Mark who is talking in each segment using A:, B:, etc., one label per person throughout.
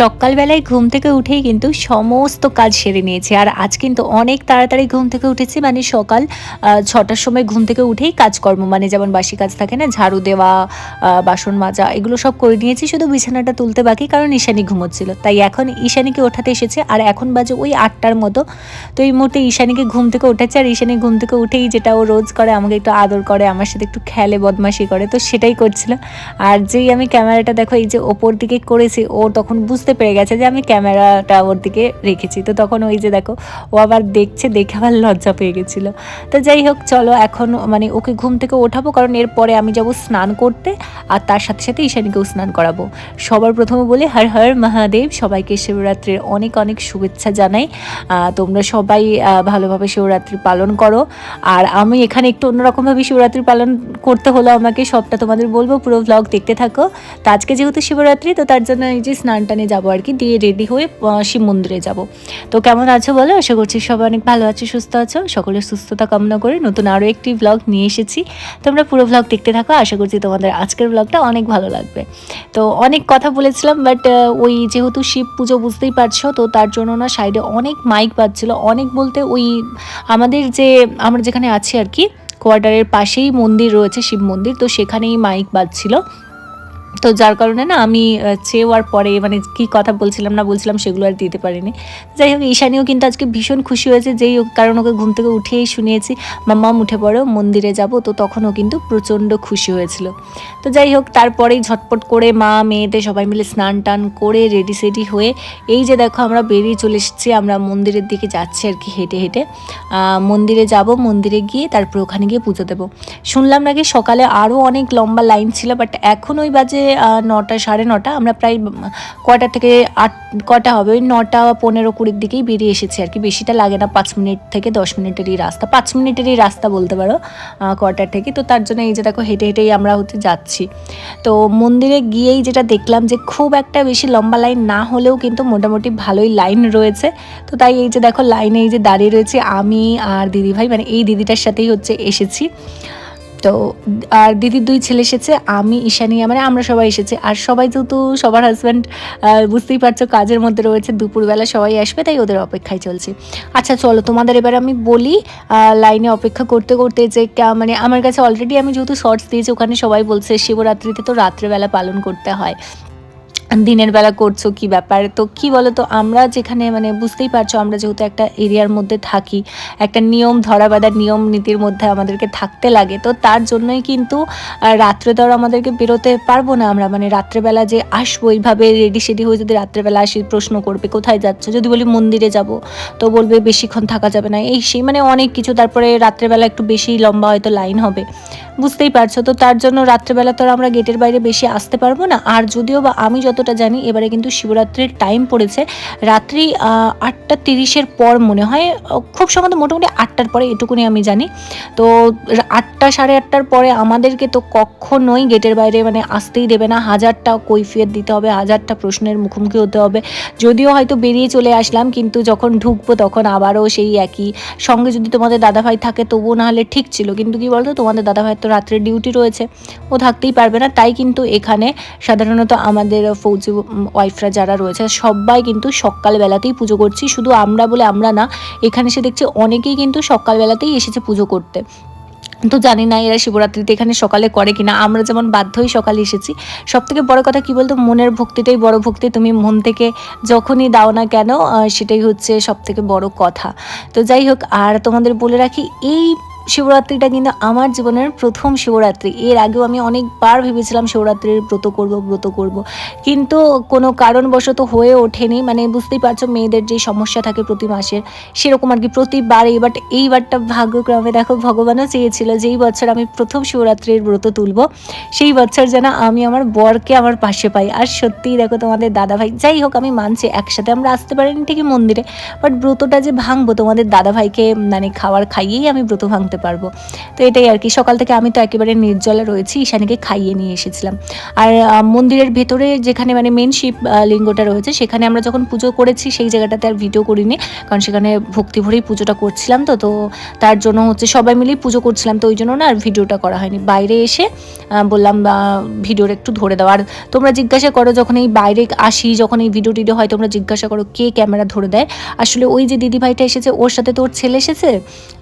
A: সকালবেলায় ঘুম থেকে উঠেই কিন্তু সমস্ত কাজ সেরে নিয়েছি। আর আজ কিন্তু অনেক তাড়াতাড়ি ঘুম থেকে উঠেছি মানে সকাল ছটার সময় ঘুম থেকে উঠেই কাজকর্ম মানে যেমন বাসি কাজ থাকে না, ঝাড়ু দেওয়া বাসন মাজা, এগুলো সব করে নিয়েছি, শুধু বিছানাটা তুলতে বাকি, কারণ ঈশানি ঘুমোচ্ছিল। তাই এখন ঈশানিকে ওঠাতে এসেছে, আর এখন বাজে ওই আটটার মতো। তো এই মুহূর্তে ঈশানিকে ঘুম থেকে উঠেছে, আর ঈশানি ঘুম থেকে উঠেই যেটা ও রোজ করে, আমাকে একটু আদর করে, আমার সাথে একটু খেলে, বদমাশি করে, তো সেটাই করছিল। আর যেই আমি ক্যামেরাটা দেখো, এই যে ওপর দিকে করেছি, ও তখন বুঝতে পেরে গেছে যে আমি ক্যামেরাটা ওর দিকে রেখেছি। তো তখন ওই যে দেখো, ও আবার দেখছে, দেখে আবার লজ্জা পেয়ে গেছিল। তো যাই হোক, চলো এখন মানে ওকে ঘুম থেকে ওঠাবো, কারণ এরপরে আমি যাব স্নান করতে আর তার সাথে সাথে ঈশানীকেও স্নান করাবো। সবার প্রথমে বলি, হর হর মহাদেব। সবাইকে শিবরাত্রির অনেক অনেক শুভেচ্ছা জানাই। তোমরা সবাই ভালোভাবে শিবরাত্রি পালন করো। আর আমি এখানে একটু অন্যরকমভাবে শিবরাত্রি পালন করতে হলো আমাকে, সবটা তোমাদের বলব। পুরো ব্লগ দেখতে থাকো। তো আজকে যেহেতু শিবরাত্রি, তো তার জন্য এই যে স্নান টানে যাব আর কি, দিয়ে রেডি হয়ে শিব মন্দিরে যাব। তো কেমন আছো বলো? আশা করছি সবাই অনেক ভালো আছো, সুস্থ আছো। সকলের সুস্থতা কামনা করে নতুন আরও একটি ব্লগ নিয়ে এসেছি। তোমরা পুরো ব্লগ দেখতে থাকো, আশা করছি তোমাদের আজকের ব্লগটা অনেক ভালো লাগবে। তো অনেক কথা বলেছিলাম বাট ওই যেহেতু শিব পুজো বুঝতেই পারছ, তো তার জন্য না সাইডে অনেক মাইক বাজছিল। অনেক বলতে ওই আমাদের যে, আমরা যেখানে আছি আর কি কোয়ার্টারের পাশেই মন্দির রয়েছে, শিব মন্দির, তো সেখানেই মাইক বাজছিল। তো যার কারণে না আমি আহ, চেয়েওয়ার পরে মানে কি কথা বলছিলাম না বলছিলাম সেগুলো আর দিতে পারিনি। যাই হোক ঈশানীও কিন্তু আজকে ভীষণ খুশি হয়েছে যেই কারণ ওকে ঘুম থেকে উঠেই শুনিয়েছি মাম্মাম উঠে পড়ো মন্দিরে যাব। তো তখনও কিন্তু প্রচণ্ড খুশি হয়েছিল। তো যাই হোক তারপরেই ঝটপট করে মা মেয়েদের সবাই মিলে স্নান টান করে রেডি সেডি হয়ে এই যে দেখো আমরা বেরিয়ে চলে এসেছি আমরা মন্দিরের দিকে যাচ্ছি আর কি হেঁটে হেঁটে। মন্দিরে যাব মন্দিরে গিয়ে তারপর ওখানে গিয়ে পুজো দেবো। শুনলাম নাকি সকালে আরও অনেক লম্বা লাইন ছিল বাট এখন ওই বাজে আহ, নটা সাড়ে নটা আমরা প্রায় কয়টা থেকে আট কটা হবে? ওই নটা পনেরো কুড়ির দিকেই বেরিয়ে এসেছি আর কি। বেশিটা লাগে না পাঁচ মিনিট থেকে দশ মিনিটেরই রাস্তা। পাঁচ মিনিটেরই রাস্তা বলতে পারো কোয়ার্টার থেকে। তো তার জন্য এই যে দেখো হেঁটে হেঁটেই আমরা হচ্ছে যাচ্ছি। তো মন্দিরে গিয়েই যেটা দেখলাম যে খুব একটা বেশি লম্বা লাইন না হলেও কিন্তু মোটামুটি ভালোই লাইন রয়েছে। তো তাই এই যে দেখো লাইনে এই যে দাঁড়িয়ে রয়েছে আমি আর দিদিভাই মানে এই দিদিটার সাথেই হচ্ছে এসেছি। তো আর দিদির দুই ছেলে এসেছে, আমি, ঈশানী মানে আমরা সবাই এসেছি। আর সবাই যেহেতু সবার হাজব্যান্ড বুঝতেই পারছ, কাজের মধ্যে রয়েছে, দুপুরবেলা সবাই আসবে, তাই ওদের অপেক্ষায় চলছে। আচ্ছা চলো, তোমাদের এবার আমি বলি লাইনে অপেক্ষা করতে করতে যে মানে আমার কাছে অলরেডি আমি যেহেতু শর্টস দিয়েছি, ওখানে সবাই বলছে, শিবরাত্রিতে তো রাত্রেবেলা পালন করতে হয়। দিনের বেলা করছ কি ব্যাপার? তো কি বলো তো আমরা যেখানে মানে বুঝতেই পারছ আমরা যেহেতু একটা এরিয়ার মধ্যে থাকি, একটা নিয়ম ধরা বাঁধার নিয়ম নীতির মধ্যে আমাদেরকে থাকতে লাগে, তো তার জন্যই কিন্তু রাত্রে আর আমাদেরকে বেরোতে পারব না আমরা মানে রাত্রেবেলা যে আসব, এইভাবে রেডি সেডি হয়ে যদি রাত্রেবেলা আসি, প্রশ্ন করবে, কোথায় যাচ্ছ? যদি বলি মন্দিরে যাব, তো বলবে বেশিক্ষণ থাকা যাবে না, এই সেই মানে অনেক কিছু, তারপরে রাত্রেবেলা একটু বেশি লম্বা হয়তো লাইন হবে, বুঝতেই পারছ, তো তার জন্য রাত্রেবেলা তো আমরা গেটের বাইরে বেশি আসতে পারব না, আর যদিও বা আমি যতটা জানি, এবারে কিন্তু শিবরাত্রির টাইম পড়েছে। রাত্রি আটটা তিরিশের পর মনে হয় খুব সম্ভবত মোটামুটি আটটার পরে, এটুকুনি আমি জানি। তো আটটা সাড়ে আটটার পরে আমাদেরকে তো কখনোই গেটের বাইরে মানে আসতেই দেবে না। হাজারটা কৈফিয়ত দিতে হবে, হাজারটা প্রশ্নের মুখোমুখি হতে হবে। যদিও হয়তো বেরিয়ে চলে আসলাম, কিন্তু যখন ঢুকবো তখন আবারও সেই একই। সঙ্গে যদি তোমাদের দাদাভাই থাকে, তবুও না হলে ঠিক ছিল। কিন্তু কি বলতো, তোমাদের দাদাভাইয়ের তো রাত্রে ডিউটি রয়েছে, ও থাকতেই পারবে না। তাই কিন্তু এখানে সাধারণত আমাদের ফৌজি ওয়াইফরা যারা রয়েছে, সবাই কিন্তু সকালবেলাতেই পুজো করছি। শুধু আমরা বলে আমরা না, এখানে এসে দেখছি অনেকেই কিন্তু সকালবেলাতেই এসেছে পুজো করতে। তো জানি না এরা শিবরাত্রিতে এখানে সকালে করে কিনা। আমরা যেমন বাধ্য হয়ে সকালে এসেছি। সব থেকে বড় কথা কি বলতো? মনের ভক্তিটাই বড় ভক্তি। তুমি মন থেকে যখনই দাও না কেন সেটাই হচ্ছে সব থেকে বড় কথা। তো যাই হোক, আর তোমাদের বলে রাখি, এই শিবরাত্রিটা কিন্তু আমার জীবনের প্রথম শিবরাত্রি। এর আগেও আমি অনেকবার ভেবেছিলাম শিবরাত্রির ব্রত করব ব্রত করব। কিন্তু কোনো কারণবশত হয়ে ওঠেনি। মানে বুঝতেই পারছ, মেয়েদের যে সমস্যা থাকে প্রতি মাসের সেরকম আর কি প্রতিবারই। বাট এইবারটা ভাগ্যক্রমে দেখো, ভগবানও চেয়েছিল যেই বছর আমি প্রথম শিবরাত্রির ব্রত তুলব। সেই বছর যেন আমি আমার বরকে আমার পাশে পাই। আর সত্যিই দেখো তোমাদের দাদাভাই, যাই হোক আমি মানছি, একসাথে আমরা আসতে পারিনি ঠিকই মন্দিরে। বাট ব্রতটা যে ভাঙবো তোমাদের দাদাভাইকে মানে খাবার খাইয়েই আমি ব্রত ভাঙতে পারব। তো এটাই আর কি। সকাল থেকে আমি তো একেবারে নির্জলা রয়েছি, ঈশানীকে খাইয়ে নিয়ে এসেছিলাম। আর মন্দিরের ভেতরে যেখানে মানে মেন শিব লিঙ্গটা রয়েছে, সেখানে আমরা যখন পুজো করেছি, সেই জায়গাটাতে আর ভিডিও করিনি। কারণ সেখানে ভক্তি ভরেই পুজোটা করছিলাম তো তো তার জন্য হচ্ছে সবাই মিলেই পুজো করছিলাম তো ওই জন্য না আর ভিডিওটা করা হয়নি। বাইরে এসে বললাম ভিডিওর একটু ধরে দাও। আর তোমরা জিজ্ঞাসা করো যখন এই বাইরে আসি, যখন এই ভিডিও টিডিও হয়, তোমরা জিজ্ঞাসা করো কে ক্যামেরা ধরে দেয়। আসলে ওই যে দিদি ভাইটা এসেছে, ওর সাথে তো ওর ছেলে এসেছে,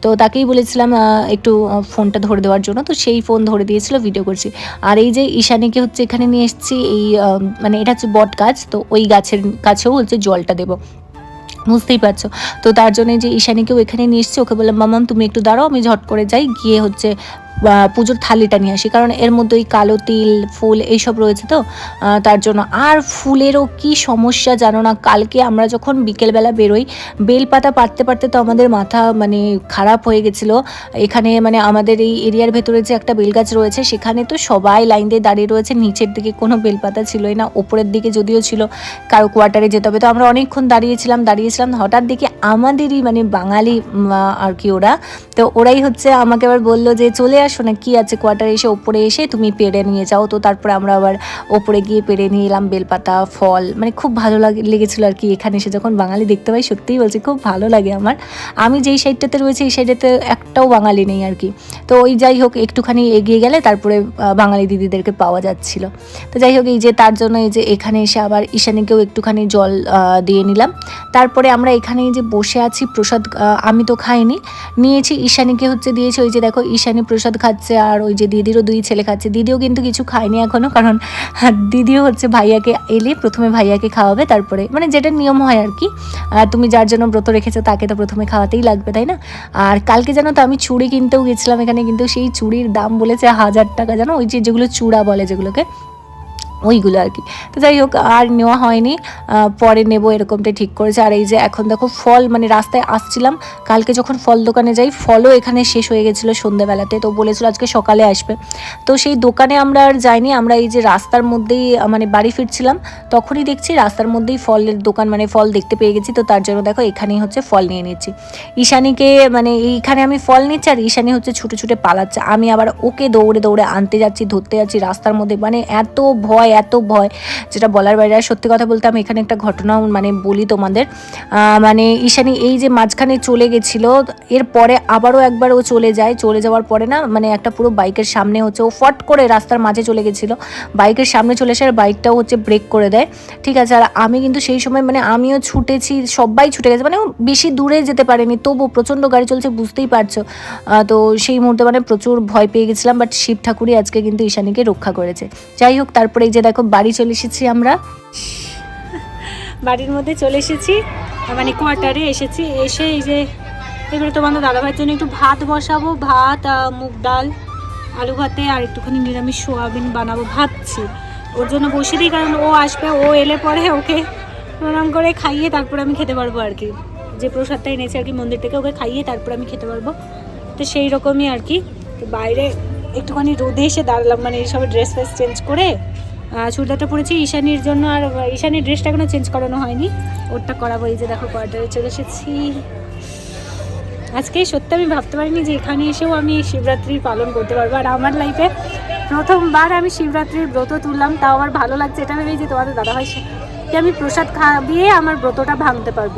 A: তো তাকেই বলেছিলাম একটু ফোনটা ধরে দেওয়ার জন্য, তো সেই ফোন ধরে দিয়েছিল ভিডিও করছি। আর এই যে ঈশানীকে হচ্ছে এখানে নিয়ে এসেছি, এই মানে এটা হচ্ছে বট গাছ, তো ওই গাছের কাছেও হচ্ছে জলটা দেবো। বুঝতেই পারছ? তো তার জন্য যে ঈশানীকেও এখানে নিয়ে এসেছি, ওকে বললাম, মামাম, তুমি একটু দাঁড়াও, আমি ঝট করে যাই, গিয়ে হচ্ছে পুজোর থালিটা নিয়ে আসি, কারণ এর মধ্যে ওই কালো তিল, ফুল এইসব রয়েছে তো তার জন্য। আর ফুলেরও কি সমস্যা জানো না? কালকে আমরা যখন বিকেলবেলা বেরোই, বেলপাতা পাততে পারতে তো আমাদের মাথা মানে খারাপ হয়ে গেছিল। এখানে মানে আমাদের এই এরিয়ার ভেতরে যে একটা বেলগাছ রয়েছে, সেখানে তো সবাই লাইন দিয়ে দাঁড়িয়ে রয়েছে। নিচের দিকে কোনো বেলপাতা ছিলই না, ওপরের দিকে যদিও ছিল, কারও কোয়ার্টারে যেতে হবে। তো আমরা অনেকক্ষণ দাঁড়িয়েছিলাম দাঁড়িয়েছিলাম, হঠাৎ দেখি আমাদেরই মানে বাঙালি আর কি ওরা। তো ওরাই হচ্ছে আমাকে আবার বলল যে, চলে আসো না কি আছে কোয়ার্টারে এসে ওপরে এসে তুমি পেড়ে নিয়ে যাও। তো তারপরে আমরা আবার ওপরে গিয়ে পেড়ে নিয়ে এলাম, বেলপাতা, ফল মানে খুব ভালো লাগে, লেগেছিলো আর কি এখানে এসে যখন বাঙালি দেখতে পাই, সত্যিই বলছি খুব ভালো লাগে আমার। আমি যেই সাইডটাতে রয়েছে, এই সাইডটাতে একটাও বাঙালি নেই আর কি। তো ওই যাই হোক, একটুখানি এগিয়ে গেলে তারপরে বাঙালি দিদিদেরকে পাওয়া যাচ্ছিল। তো যাই হোক, এই যে তার জন্য এই যে এখানে এসে আবার ঈশানীকেও একটুখানি জল দিয়ে নিলাম। তারপরে আমরা এখানে যে বসে আছি, প্রসাদ আমি তো খাইনি, নিয়েছি, ঈশানীকে হচ্ছে দিয়েছি, ওই যে দেখো, ঈশানী প্রসাদ খাচ্ছে আর ওই যে দিদিরও দুই ছেলে খাচ্ছে। দিদিও কিন্তু কিছু খায়নি এখনও কারণ হ্যাঁ, দিদিও হচ্ছে ভাইয়াকে এলে প্রথমে ভাইয়াকে খাওয়াবে তারপরে মানে যেটা নিয়ম হয় আর কি। আর তুমি যার জন্য ব্রত রেখেছো তাকে তো প্রথমে খাওয়াতেই লাগবে তাই না? আর কালকে জানো তো আমি চুড়ি কিনতেও গেছিলাম এখানে কিন্তু সেই চুড়ির দাম বলেছে হাজার টাকা জানো? ওই যে যেগুলো চূড়া বলে যেগুলোকে। ওইগুলো আর কি। তো যাই হোক, আর নেওয়া হয়নি। পরে নেব এরকমটাই ঠিক করেছে। আর এই যে এখন দেখো ফল মানে রাস্তায় আসছিলাম, কালকে যখন ফল দোকানে যাই, ফলও এখানে শেষ হয়ে গেছিল সন্ধ্যেবেলাতে। তো বলেছিল আজকে সকালে আসবে। তো সেই দোকানে আমরা আর যাইনি। আমরা এই যে রাস্তার মধ্যেই মানে বাড়ি ফিরছিলাম, তখনই দেখছি রাস্তার মধ্যেই ফলের দোকান মানে ফল দেখতে পেয়ে গেছি। তো তার জন্য দেখো এখানেই হচ্ছে ফল নিয়ে নিচ্ছি। ঈশানীকে মানে এইখানে আমি ফল নিচ্ছি আর ঈশানী হচ্ছে ছুটে ছুটে পালাচ্ছে। আমি আবার ওকে দৌড়ে দৌড়ে আনতে যাচ্ছি, ধরতে যাচ্ছি রাস্তার মধ্যে। মানে এত ভয় এত ভয়। যেটা বলার বাইরে আর সত্যি কথা বলতে আমি এখানে একটা ঘটনা মানে বলি তোমাদের। মানে ঈশানি এই যে মাঝখানে চলে গেছিল এরপরে আবারও একবার ও চলে যায়। চলে যাওয়ার পরে না মানে একটা পুরো বাইকের সামনে হচ্ছে ও ফট করে রাস্তার মাঝে চলে গেছিল। বাইকের সামনে চলে আসে আর বাইকটাও হচ্ছে ব্রেক করে দেয়। ঠিক আছে, আর আমি কিন্তু সেই সময় মানে আমিও ছুটেছি, সবাই ছুটে গেছে। মানে বেশি দূরে যেতে পারেনি তবু প্রচণ্ড গাড়ি চলছে, বুঝতেই পারছ। তো সেই মুহূর্তে মানে প্রচুর ভয় পেয়ে গেছিলাম, বাট শিব ঠাকুরই আজকে কিন্তু ঈশানীকে রক্ষা করেছে। যাই হোক, তারপরে এই যে দেখো বাড়ি চলে এসেছি আমরা।
B: বাড়ির মধ্যে চলে এসেছি মানে কোয়ার্টারে এসেছি। এসে এই যে, এবারে তোমাদের দাদাভাইয়ের জন্য একটু ভাত বসাবো, ভাত মুগ ডাল, আলু ভাতে, আর একটুখানি নিরামিষ সোয়াবিন বানাবো ভাবছি। ওর জন্য বসে দিই, কারণ ও আসবে, ও এলে পরে ওকে প্রণাম করে খাইয়ে তারপরে আমি খেতে পারব আর কি। যে প্রসাদটা এনেছে আর কি মন্দির থেকে ওকে খাইয়ে তারপরে আমি খেতে পারব। তো সেই রকমই আর কি। বাইরে একটুখানি রোদে এসে দাঁড়ালাম মানে এইসব ড্রেস ফ্রেস চেঞ্জ করে চুড়িদারটা পরেছি, ঈশানির জন্য, আর ঈশানীর ড্রেসটা এখনও চেঞ্জ করানো হয়নি। ওরটা করাবো, এই যে দেখো কোয়ার্টারে চলে এসেছি। আজকে সত্যি আমি ভাবতে পারিনি যে এখানে এসেও আমি শিবরাত্রি পালন করতে পারব। আর আমার লাইফে প্রথমবার আমি শিবরাত্রির ব্রত তুললাম, তাও আমার ভালো লাগছে এটা ভেবেই যে তোমাদের দাদাভাই যে আমি প্রসাদ খাবিয়ে আমার ব্রতটা ভাঙতে পারব।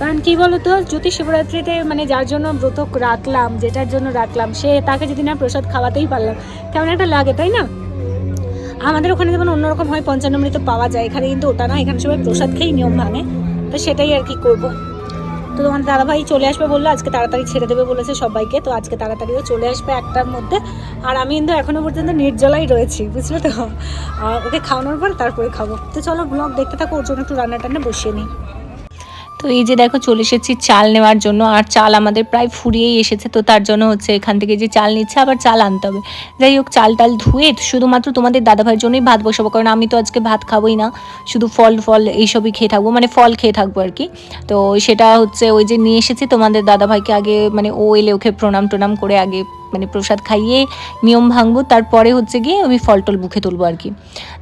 B: কারণ কি বলতো, যদি শিবরাত্রিতে মানে যার জন্য ব্রত রাখলাম, যেটার জন্য রাখলাম, সে তাকে যদি না প্রসাদ খাওয়াতেই পারলাম, কেমন একটা লাগে, তাই না? আমাদের ওখানে যেমন অন্যরকম হয় পঞ্চানমৃত পাওয়া যায়, এখানে কিন্তু ওটা না, এখানে সবাই প্রসাদ খেয়েই নিয়ম ভাঙে। তো সেটাই আর কি করব। তো তোমার দাদাভাই চলে আসবে বলল, আজকে তাড়াতাড়ি ছেড়ে দেবে বলেছে সবাইকে, তো আজকে তাড়াতাড়িও চলে আসবে একটার মধ্যে। আর আমি কিন্তু এখনও পর্যন্ত নির্জলাই রয়েছি, বুঝলে তো? ওকে খাওয়ানোর পর তারপরে খাব। তো চলো ব্লগ দেখতে থাকো, ওর জন্য একটু রান্না টান্না বসিয়ে নিই।
A: তো এই যে দেখো চলে এসেছি চাল নেওয়ার জন্য, আর চাল আমাদের প্রায় ফুরিয়েই এসেছে, তো তার জন্য হচ্ছে এখান থেকে যে চাল নিচ্ছে আবার চাল আনতে হবে। যাই হোক, চাল টাল ধুয়ে শুধুমাত্র তোমাদের দাদাভাইয়ের জন্যই ভাত বসাবো, কারণ আমি তো আজকে ভাত খাবোই না, শুধু ফল ফল এইসবই খেয়ে থাকব মানে ফল খেয়ে থাকব আর কি। তো সেটা হচ্ছে ওই যে নিয়ে এসেছি তোমাদের দাদাভাইকে আগে মানে ও এলে ওকে প্রণাম টনাম করে আগে মানে প্রসাদ খাইয়ে নিয়ম ভাঙবো, তারপরে হচ্ছে গিয়ে আমি ফল টল মুখে তুলবো আর কি।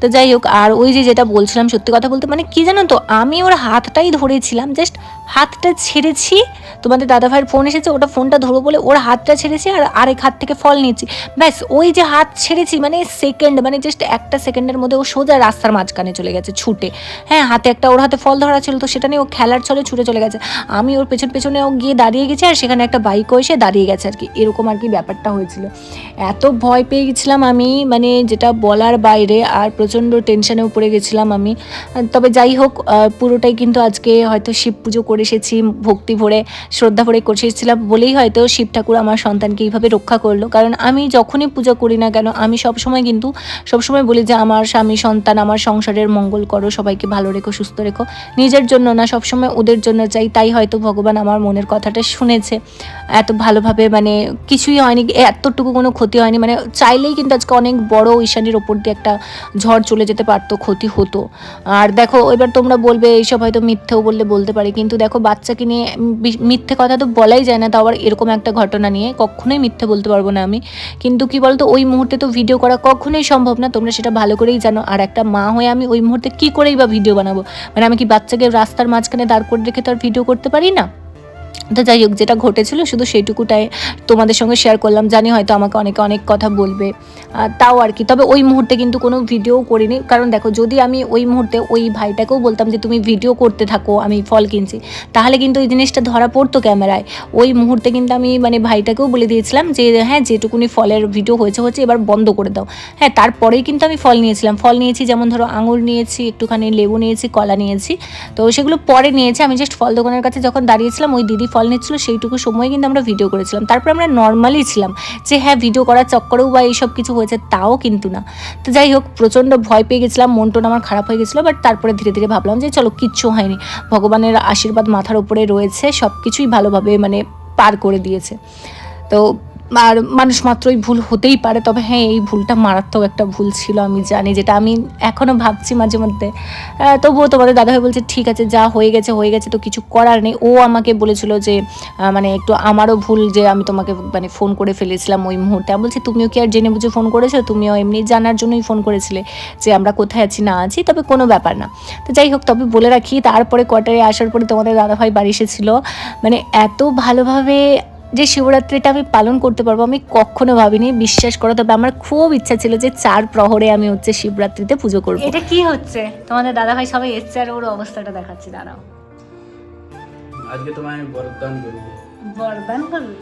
A: তো যাই হোক, আর ওই যে যেটা বলছিলাম সত্যি কথা বলতে মানে কি জানো তো, আমি ওর হাতটাই ধরেছিলাম, জাস্ট হাতটা ছেড়েছি। তোমাদের দাদাভাইয়ের ফোন এসেছে, ওটা ফোনটা ধরবো বলে ওর হাতটা ছেড়েছি আর আরেক হাত থেকে ফল নিয়েছি। ব্যাস, ওই যে হাত ছেড়েছি মানে সেকেন্ড মানে জাস্ট একটা সেকেন্ডের মধ্যে ও সোজা রাস্তার মাঝখানে চলে গেছে ছুটে। হ্যাঁ হাতে একটা ওর হাতে ফল ধরা ছিল, তো সেটা নিয়ে ও খেলার ছলে ছুটে চলে গেছে। আমি ওর পেছন পেছনে ও গিয়ে দাঁড়িয়ে গেছি আর সেখানে একটা বাইকও এসে দাঁড়িয়ে গেছে আর কি। এরকম আর কি ব্যাপারটা হয়েছিল। এত ভয় পেয়ে গেছিলাম আমি মানে যেটা বলার বাইরে আর প্রচণ্ড টেনশনেও পড়ে গেছিলাম আমি। তবে যাই হোক পুরোটাই কিন্তু আজকে হয়তো শিব পুজো করে এসেছি, ভক্তি ভরে, শ্রদ্ধা ভরে করে এসেছিলাম বলেই হয়তো শিব ঠাকুর আমার সন্তানকে এইভাবে রক্ষা করল। কারণ আমি যখনই পূজা করি না কেন, আমি সবসময় কিন্তু, সবসময় বলি যে আমার স্বামী সন্তান, আমার সংসারের মঙ্গল করো, সবাইকে ভালো রেখো, সুস্থ রেখো। নিজের জন্য না, সবসময় ওদের জন্য চাই, তাই হয়তো ভগবান আমার মনের কথাটা শুনেছে। এত ভালোভাবে মানে কিছুই হয়নি, এতটুকু কোনো ক্ষতি হয়নি। মানে চাইলেই কিন্তু আজকে অনেক বড় ঈশানীর ওপর দিয়ে একটা ঝড় চলে যেতে পারতো, ক্ষতি হতো। আর দেখো, এবার তোমরা বলবে, এইসব হয়তো মিথ্যেও বললে বলতে পারি। কিন্তু দেখো বাচ্চাকে নিয়ে মিথ্যে কথা তো বলাই যায় না তো আবার এরকম একটা ঘটনা নিয়ে। কখনোই মিথ্যে বলতে পারব না আমি। কিন্তু কি বলতো, ওই মুহূর্তে তো ভিডিও করা কখনোই সম্ভব না। তোমরা সেটা ভালো করেই জানো। আর একটা মা হয়ে আমি ওই মুহূর্তে কি করেই বা ভিডিও বানাবো? মানে আমি কি বাচ্চাকে রাস্তার মাঝখানে দাঁড় করে রেখে তো আর ভিডিও করতে পারি না? তো যাই হোক, যেটা ঘটেছিল শুধু সেইটুকুটাই তোমাদের সঙ্গে শেয়ার করলাম। জানি হয়তো আমাকে অনেকে অনেক কথা বলবে তাও আর কি। তবে ওই মুহূর্তে কিন্তু কোনো ভিডিও করিনি। কারণ দেখো, যদি আমি ওই মুহূর্তে ওই ভাইটাকেও বলতাম যে, তুমি ভিডিও করতে থাকো, আমি ফল কিনছি তাহলে কিন্তু ওই জিনিসটা ধরা পড়তো ক্যামেরায়। ওই মুহূর্তে কিন্তু আমি মানে ভাইটাকেও বলে দিয়েছিলাম যে হ্যাঁ যেটুকুনি ফলের ভিডিও হয়েছে হচ্ছে এবার বন্ধ করে দাও। হ্যাঁ তারপরেই কিন্তু আমি ফল নিয়েছিলাম। ফল নিয়েছি, যেমন ধরো আঙুর নিয়েছি, একটুখানি লেবু নিয়েছি, কলা নিয়েছি। তো সেগুলো পরে নিয়েছি। আমি জাস্ট ফল দোকানের কাছে যখন দাঁড়িয়েছিলাম, ওই দিদি ফল নিচ্ছিল, সেইটুকু সময় কিন্তু আমরা ভিডিও করেছিলাম। তারপর আমরা নর্মালি ছিলাম যে হ্যাঁ ভিডিও করার চক্করেও বা এইসব কিছু হয়েছে, তাও কিন্তু না। তো যাই হোক, প্রচণ্ড ভয় পেয়ে গেছিলাম, মন টোন আমার খারাপ হয়ে গেছিল বাট তারপরে ধীরে ধীরে ভাবলাম যে চলো, কিচ্ছু হয়নি। ভগবানের আশীর্বাদ মাথার উপরে রয়েছে সব কিছুই ভালোভাবে মানে পার করে দিয়েছে। তো আর মানুষ মাত্রই ভুল হতেই পারে, তবে হ্যাঁ এই ভুলটা মারাত্মক একটা ভুল ছিল, আমি জানি, যেটা আমি এখনও ভাবছি মাঝে মধ্যে। তবুও তোমাদের দাদাভাই বলছে, ঠিক আছে, যা হয়ে গেছে হয়ে গেছে, তো কিছু করার নেই। ও আমাকে বলেছিল যে মানে একটু আমারও ভুল যে, আমি তোমাকে মানে ফোন করে ফেলেছিলাম ওই মুহূর্তে। আমি বলছি, তুমিও কি আর জেনে বুঝে ফোন করেছ? তুমিও এমনি জানার জন্যই ফোন করেছিলে যে, আমরা কোথায় আছি, না আছি, তবে কোনো ব্যাপার না। তো যাই হোক, তবে বলে রাখি, তারপরে কোয়ার্টারে আসার পরে তোমাদের দাদাভাই বাড়ি এসেছিল। মানে এত ভালোভাবে যে শিবরাত্রিটা আমি পালন করতে পারব আমি কখনো ভাবিনি বিশ্বাস করো। তবে আমার খুব ইচ্ছা ছিল যে চার প্রহরে আমি হচ্ছে শিবরাত্রিতে পুজো করব। এটা কি হচ্ছে? তোমাদের দাদাভাই সবাই এসছে আর ওর অবস্থাটা দেখাচ্ছি দাঁড়াও।
C: আজকে তোমায় আমি বরদান করব।
A: বরদান করবে?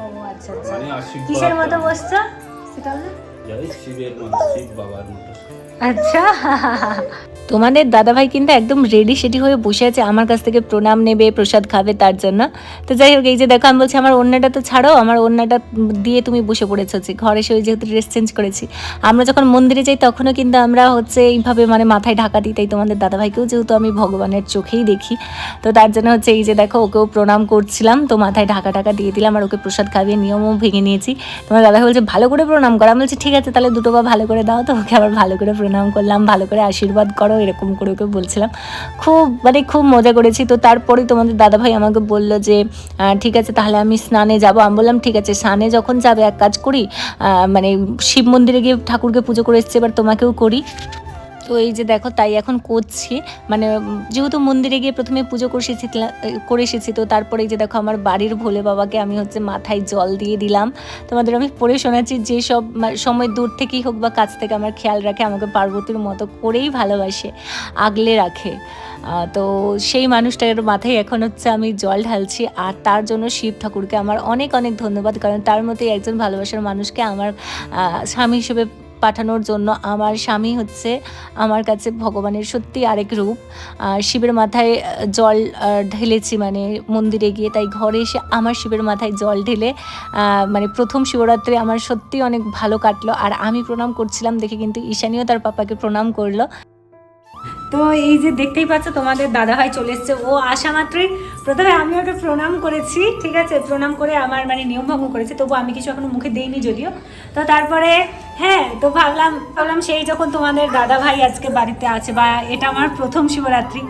A: ও আচ্ছা আচ্ছা।
C: মানে
A: কিসের মতো বসছো? সেটা আচ্ছা। তোমাদের দাদাভাই কিন্তু একদম রেডি সেটি হয়ে বসে আছে। আমার কাছ থেকে প্রণাম নেবে, প্রসাদ খাবে তার জন্য। তো যাই হোক, এই যে দেখো, আমি বলছি, আমার অন্যটা তো ছাড়ো, আমার অন্যটা দিয়ে তুমি বসে পড়েছো হচ্ছে ঘরে এসে যেহেতু ড্রেস চেঞ্জ করেছি। আমরা যখন মন্দিরে যাই, তখনও কিন্তু আমরা হচ্ছে এইভাবে মানে মাথায় ঢাকা দিই, তাই তোমাদের দাদাভাইকেও যেহেতু আমি ভগবানের চোখেই দেখি। তো তার জন্য হচ্ছে এই যে দেখো, ওকেও প্রণাম করছিলাম। তো মাথায় ঢাকা ঢাকা দিয়ে দিলাম, আর ওকে প্রসাদ খাইয়ে নিয়মও ভেঙে নিয়েছি। তোমার দাদাভাই বলছে, ভালো করে প্রণাম করা। আমি বলছি, ঠিক আছে, তাহলে দুটো বা ভালো করে দাও তো। ওকে আবার ভালো করে প্রণাম করলাম, ভালো করে আশীর্বাদ করো, এরকম করে ওকে বলছিলাম। খুব মানে খুব মজা করেছি। তো তারপরেই তোমাদের দাদাভাই আমাকে বলল যে ঠিক আছে, তাহলে আমি স্নানে যাব। আমি বললাম, ঠিক আছে, স্নানে যখন যাবে, এক কাজ করি মানে শিব মন্দিরে গিয়ে ঠাকুরকে পুজো করে এসেছি, এবার তোমাকেও করি। তো এই যে দেখো, তাই এখন করছি। মানে যেহেতু মন্দিরে গিয়ে প্রথমে পুজো করে এসেছি করে এসেছি, তো তারপরে এই যে দেখো, আমার বাড়ির ভোলে বাবাকে আমি হচ্ছে মাথায় জল দিয়ে দিলাম। তোমাদের আমি পড়ে শোনাচ্ছি, যে সব সময় দূর থেকেই হোক বা কাছ থেকে আমার খেয়াল রাখে, আমাকে পার্বতীর মতো করেই ভালোবাসে, আগলে রাখে। তো সেই মানুষটার মাথায় এখন হচ্ছে আমি জল ঢালছি, আর তার জন্য শিব ঠাকুরকে আমার অনেক অনেক ধন্যবাদ, কারণ তার মতোই একজন ভালোবাসার মানুষকে আমার স্বামী হিসেবে পাঠানোর জন্য আমার স্বামী হচ্ছে আমার কাছে ভগবানের সত্যি আরেক রূপ। শিবের মাথায় জল ঢেলেছি মানে মন্দিরে গিয়ে, তাই ঘরে এসে আমার শিবের মাথায় জল ঢেলে মানে প্রথম শিবরাত্রি আমার সত্যি অনেক ভালো কাটলো। আর আমি প্রণাম করছিলাম দেখে কিন্তু ঈশানীয় তার পাপাকে প্রণাম করল। তো এই যে দেখতেই পাচ্ছ, তোমাদের দাদা ভাই চলে এসছে। ও আসা মাত্রই। প্রথমে আমি ওকে প্রণাম করেছি, ঠিক আছে? প্রণাম করে আমার মানে নিয়ম ভঙ্গ করেছি তবু আমি কিছু এখনও মুখে দেইনি যদিও। তো তারপরে হ্যাঁ তো ভাবলাম ভাবলাম সেই যখন তোমাদের দাদা ভাই আজকে বাড়িতে আছে বা এটা আমার প্রথম শিবরাত্রি।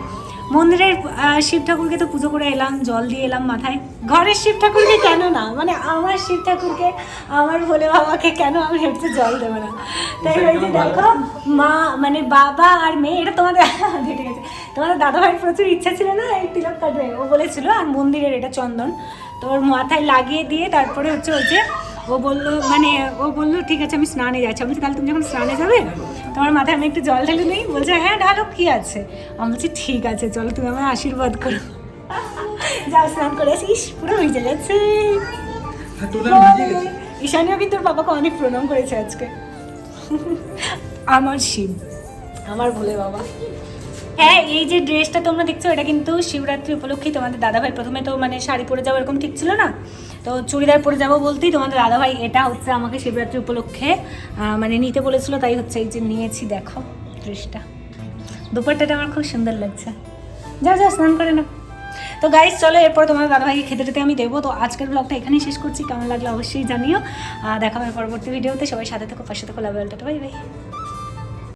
B: মন্দিরের শিব ঠাকুরকে তো পুজো করে এলাম জল দিয়ে এলাম মাথায়। ঘরের শিব ঠাকুরকে কেন না? মানে আমার শিব ঠাকুরকে আমার ভোলে বাবাকে কেন আমি হচ্ছে জল দেবো না? তাই হয়েছে দেখো মা মানে বাবা আর মেয়ে এটা তোমাদের ঠিক গেছে তোমাদের দাদা ভাইয়ের প্রচুর ইচ্ছা ছিল না এই তিলক কাটবে ও বলেছিল আর মন্দিরের এটা চন্দন। তো ওর মাথায় লাগিয়ে দিয়ে তারপরে হচ্ছে ওই যে ও বলল মানে ও বলল ঠিক আছে আমি স্নানে যাচ্ছি। আমি তাহলে তুমি যখন স্নানে যাবে তোমার মাথায় আমি একটু জল ঢেলে নিই? বলছে হ্যাঁ ঢালো কি আছে? আমি বলছি ঠিক আছে চলো তুমি আমার আশীর্বাদ করো। যাও স্নান করে আসিস পুরো ভিজে গেছে। ঈশানীও কিন্তু বাবাকে অনেক প্রণাম করেছে আজকে। আমার শিব আমার ভোলে বাবা। হ্যাঁ এই যে ড্রেসটা তোমরা দেখছ, এটা কিন্তু শিবরাত্রি উপলক্ষে তোমাদের দাদাভাই, প্রথমে তো মানে শাড়ি পরে যাব এরকম ঠিক ছিল না। তো চুড়িদার পরে যাব বলতেই তোমাদের দাদাভাই, এটা হচ্ছে আমাকে শিবরাত্রি উপলক্ষে মানে নিতে বলেছিল, তাই হচ্ছে এই যে নিয়েছি, দেখো ড্রেসটা। দুপাট্টাটা আমার খুব সুন্দর লাগছে। যাও যাও, স্নান করে নাও। তো গাইস চলো, এরপর তোমার দাদাভাইকে খেতে টেতে আমি দেবো। তো আজকের ব্লগটা এখানেই শেষ করছি। কেমন লাগল অবশ্যই জানিও। দেখা হবে পরবর্তী ভিডিওতে সবাই সাথে থাকো, পাশে থাকো লাভ বাই বাই